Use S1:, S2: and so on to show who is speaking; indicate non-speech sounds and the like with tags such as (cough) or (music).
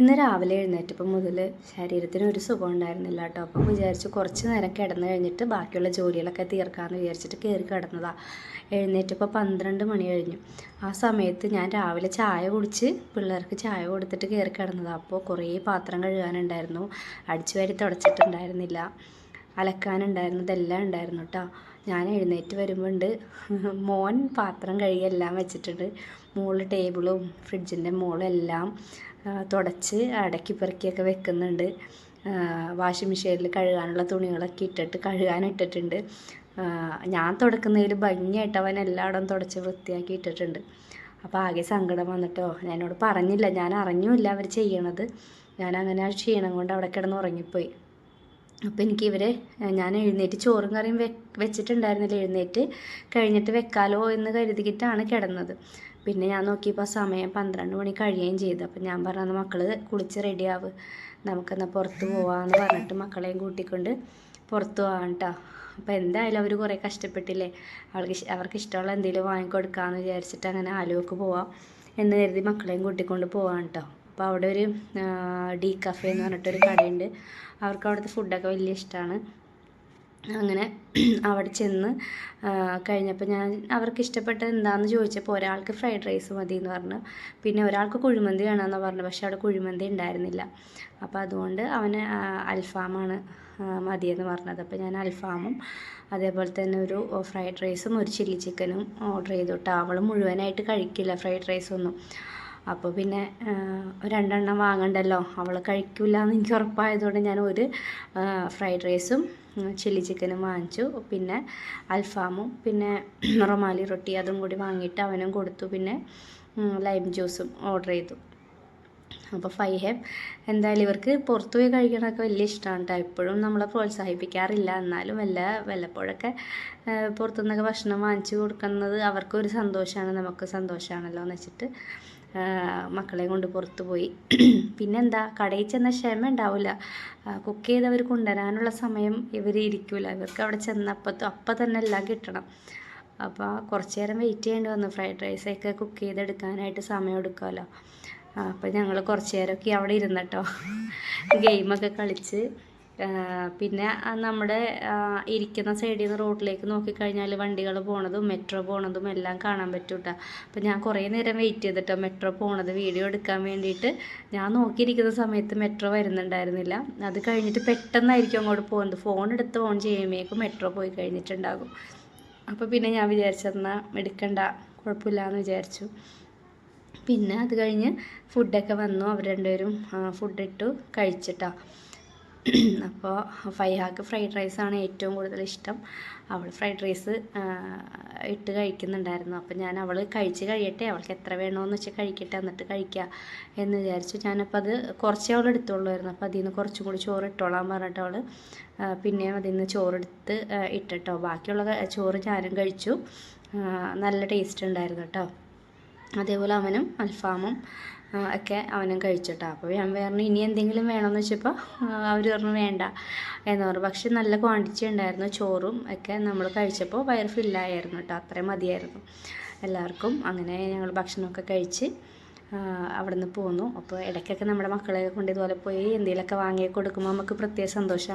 S1: ഇന്ന് രാവിലെ എഴുന്നേറ്റപ്പം മുതൽ ശരീരത്തിന് ഒരു സുഖം ഉണ്ടായിരുന്നില്ല കേട്ടോ അപ്പം വിചാരിച്ച് കുറച്ച് നേരം കിടന്നു കഴിഞ്ഞിട്ട് ബാക്കിയുള്ള ജോലികളൊക്കെ തീർക്കാമെന്ന് വിചാരിച്ചിട്ട് കയറി കിടന്നതാണ് എഴുന്നേറ്റപ്പോൾ പന്ത്രണ്ട് മണി കഴിഞ്ഞു. ആ സമയത്ത് ഞാൻ രാവിലെ ചായ കുടിച്ച് പിള്ളേർക്ക് ചായ കൊടുത്തിട്ട് കയറി കിടന്നതാണ് അപ്പോൾ കുറേ പാത്രം കഴുകാനുണ്ടായിരുന്നു. അടിച്ചു വാരി തുടച്ചിട്ടുണ്ടായിരുന്നില്ല. അലക്കാനുണ്ടായിരുന്നു ഇതെല്ലാം ഉണ്ടായിരുന്നു കേട്ടോ ഞാൻ എഴുന്നേറ്റ് വരുമ്പോണ്ട്. (laughs) മോൻ പാത്രം കഴുകി എല്ലാം വെച്ചിട്ടുണ്ട്. മുകളിൽ ടേബിളും ഫ്രിഡ്ജിന്റെ മുകളും എല്ലാം തുടച്ച് അടക്കി പെറുക്കിയൊക്കെ വെക്കുന്നുണ്ട്. വാഷിംഗ് മെഷീനിൽ കഴുകാനുള്ള തുണികളൊക്കെ ഇട്ടിട്ട് കഴുകാനിട്ടിട്ടുണ്ട് ഞാൻ തുടക്കുന്നതിൽ ഭംഗിയായിട്ട് അവൻ എല്ലായിടം തുടച്ച് വൃത്തിയാക്കി ഇട്ടിട്ടുണ്ട്. അപ്പോൾ ആകെ സങ്കടം വന്നിട്ടോ. എന്നോട് പറഞ്ഞില്ല ഞാൻ അറിഞ്ഞുമില്ല അവർ ചെയ്യണത്. ഞാൻ അങ്ങനെ ആ ക്ഷീണം കൊണ്ട് അവിടെ കിടന്ന് ഉറങ്ങിപ്പോയി. അപ്പോൾ എനിക്ക് ഇവരെ ഞാൻ എഴുന്നേറ്റ് ചോറും കറിയും വെ വെച്ചിട്ടുണ്ടായിരുന്നില്ല എഴുന്നേറ്റ്. കഴിഞ്ഞിട്ട് വെക്കാലോ എന്ന് കരുതിയിട്ടാണ് കിടന്നത്. പിന്നെ ഞാൻ നോക്കിയപ്പോൾ സമയം പന്ത്രണ്ട് മണി കഴിയുകയും ചെയ്തു. അപ്പം ഞാൻ പറഞ്ഞു മക്കൾ കുളിച്ച് റെഡിയാവ് നമുക്കെന്നാൽ പുറത്ത് പോവാമെന്ന് പറഞ്ഞിട്ട് മക്കളെയും കൂട്ടിക്കൊണ്ട് പുറത്ത് പോകാം കേട്ടോ അപ്പോൾ എന്തായാലും അവർ കുറേ കഷ്ടപ്പെട്ടില്ലേ? അവൾക്ക് അവർക്ക് ഇഷ്ടമുള്ള എന്തെങ്കിലും വാങ്ങിക്കൊടുക്കാമെന്ന് വിചാരിച്ചിട്ട് അങ്ങനെ ആലുവക്ക് പോവാം എന്ന് കരുതി മക്കളെയും കൂട്ടിക്കൊണ്ട് പോവാം കേട്ടോ അപ്പോൾ അവിടെ ഒരു ഡി കഫേ എന്ന് പറഞ്ഞിട്ടൊരു കടയുണ്ട്. അവർക്ക് അവിടുത്തെ ഫുഡൊക്കെ വലിയ ഇഷ്ടമാണ് അങ്ങനെ അവിടെ ചെന്ന് കഴിഞ്ഞപ്പോൾ ഞാൻ അവർക്ക് ഇഷ്ടപ്പെട്ട എന്താണെന്ന് ചോദിച്ചപ്പോൾ ഒരാൾക്ക് ഫ്രൈഡ് റൈസ് മതി എന്ന് പറഞ്ഞു. പിന്നെ ഒരാൾക്ക് കുഴിമന്തി വേണമെന്ന് പറഞ്ഞു പക്ഷേ അവിടെ കുഴിമന്തി ഉണ്ടായിരുന്നില്ല. അപ്പോൾ അതുകൊണ്ട് അവന് അൽഫാമാണ് മതിയെന്ന് പറഞ്ഞത്. അപ്പോൾ ഞാൻ അൽഫാമും അതേപോലെ തന്നെ ഒരു ഫ്രൈഡ് റൈസും ഒരു ചില്ലി ചിക്കനും ഓർഡർ ചെയ്തു. കേട്ടോ അവൾ മുഴുവനായിട്ട് കഴിക്കില്ല ഫ്രൈഡ് റൈസൊന്നും അപ്പോൾ പിന്നെ രണ്ടെണ്ണം വാങ്ങണ്ടല്ലോ. അവൾ കഴിക്കില്ല എന്ന് എനിക്ക് ഉറപ്പായതുകൊണ്ട് ഞാൻ ഒരു ഫ്രൈഡ് റൈസും ചില്ലി ചിക്കനും വാങ്ങിച്ചു. പിന്നെ അൽഫാമും പിന്നെ (clears throat) റൊമാലി റൊട്ടി അതും കൂടി വാങ്ങിയിട്ട് അവനും കൊടുത്തു. പിന്നെ ലൈം ജ്യൂസും ഓർഡർ ചെയ്തു. അപ്പോൾ ഫൈ ഹെബ് എന്തായാലും ഇവർക്ക് പുറത്തു പോയി കഴിക്കണമൊക്കെ വലിയ ഇഷ്ടമാണ് കേട്ടോ എപ്പോഴും നമ്മളെ പ്രോത്സാഹിപ്പിക്കാറില്ല. എന്നാലും വല്ല വല്ലപ്പോഴൊക്കെ പുറത്തുനിന്നൊക്കെ ഭക്ഷണം വാങ്ങിച്ചു കൊടുക്കുന്നത് അവർക്കൊരു സന്തോഷമാണ് നമുക്ക് സന്തോഷമാണല്ലോ എന്ന് വെച്ചിട്ട്. മക്കളെ കൊണ്ട് പുറത്ത് പോയി. പിന്നെന്താ കടയിൽ ചെന്ന ക്ഷമ ഉണ്ടാവില്ല. കുക്ക് ചെയ്തവർ കൊണ്ടുവരാനുള്ള സമയം ഇവർ ഇരിക്കില്ല ഇവർക്ക് അവിടെ ചെന്നപ്പോൾ അപ്പം തന്നെ എല്ലാം കിട്ടണം. അപ്പോൾ കുറച്ച് നേരം വെയിറ്റ് ചെയ്യേണ്ടി വന്നു. ഫ്രൈഡ് റൈസൊക്കെ കുക്ക് ചെയ്തെടുക്കാനായിട്ട് സമയം എടുക്കുമല്ലോ അപ്പോൾ ഞങ്ങൾ കുറച്ച് നേരമൊക്കെ അവിടെ ഇരുന്നട്ടോ. (laughs) ഗെയിമൊക്കെ കളിച്ച് പിന്നെ നമ്മുടെ ഇരിക്കുന്ന സൈഡിൽ നിന്ന് റോഡിലേക്ക് നോക്കിക്കഴിഞ്ഞാൽ വണ്ടികൾ പോണതും മെട്രോ പോണതും എല്ലാം കാണാൻ പറ്റും കേട്ടോ അപ്പോൾ ഞാൻ കുറേ നേരം വെയിറ്റ് ചെയ്തിട്ടോ മെട്രോ പോണത് വീഡിയോ എടുക്കാൻ വേണ്ടിയിട്ട്. ഞാൻ നോക്കിയിരിക്കുന്ന സമയത്ത് മെട്രോ വരുന്നുണ്ടായിരുന്നില്ല. അത് കഴിഞ്ഞിട്ട് പെട്ടെന്നായിരിക്കും അങ്ങോട്ട് പോകുന്നത് ഫോൺ എടുത്ത് ഓൺ ചെയ്യുമ്പോഴേക്കും മെട്രോ പോയി കഴിഞ്ഞിട്ടുണ്ടാകും. അപ്പോൾ പിന്നെ ഞാൻ വിചാരിച്ചെന്നാൽ എടുക്കണ്ട കുഴപ്പമില്ല എന്ന് വിചാരിച്ചു. പിന്നെ അത് കഴിഞ്ഞ് ഫുഡൊക്കെ വന്നു. അവർ രണ്ടുപേരും ഫുഡ് ഇട്ടു കഴിച്ചിട്ടാണ് അപ്പോൾ ഫൈഹാക്ക് ഫ്രൈഡ് റൈസാണ് ഏറ്റവും കൂടുതൽ ഇഷ്ടം. അവൾ ഫ്രൈഡ് റൈസ് ഇട്ട് കഴിക്കുന്നുണ്ടായിരുന്നു. അപ്പോൾ ഞാൻ അവൾ കഴിച്ച് കഴിയട്ടെ അവൾക്ക് എത്ര വേണമെന്ന് വെച്ചാൽ കഴിക്കട്ടെ എന്നിട്ട് കഴിക്കുക എന്ന് വിചാരിച്ചു. ഞാനപ്പോൾ അത് കുറച്ചേ അവൾ എടുത്തോളായിരുന്നു അപ്പോൾ അതിൽ നിന്ന് കുറച്ചും കൂടി ചോറ് ഇട്ടോളാൻ പറഞ്ഞിട്ട് അവൾ പിന്നെ അതിൽ നിന്ന് ചോറെടുത്ത് ഇട്ടിട്ടോ. ബാക്കിയുള്ള ചോറ് ഞാനും കഴിച്ചു. നല്ല ടേസ്റ്റ് ഉണ്ടായിരുന്നു കേട്ടോ. അതേപോലെ അവനും അൽഫാമും ഒക്കെ അവനും കഴിച്ചിട്ടാ. അപ്പോൾ ഞാൻ പറഞ്ഞു ഇനി എന്തെങ്കിലും വേണമെന്ന് വെച്ചപ്പോൾ അവർ പറഞ്ഞു വേണ്ട എന്ന് പറഞ്ഞു. പക്ഷെ നല്ല ക്വാണ്ടിറ്റി ഉണ്ടായിരുന്നു ചോറും ഒക്കെ നമ്മൾ കഴിച്ചപ്പോൾ വയർ ഫില്ലായിരുന്നു കേട്ടോ അത്രയും മതിയായിരുന്നു. എല്ലാവർക്കും അങ്ങനെ ഞങ്ങൾ ഭക്ഷണമൊക്കെ കഴിച്ച് അവിടെ നിന്ന് പോന്നു. അപ്പോൾ ഇടയ്ക്കൊക്കെ നമ്മുടെ മക്കളെ കൊണ്ട് ഇതുപോലെ പോയി എന്തെങ്കിലുമൊക്കെ വാങ്ങി കൊടുക്കുമ്പോൾ നമുക്ക് പ്രത്യേക സന്തോഷമാണ്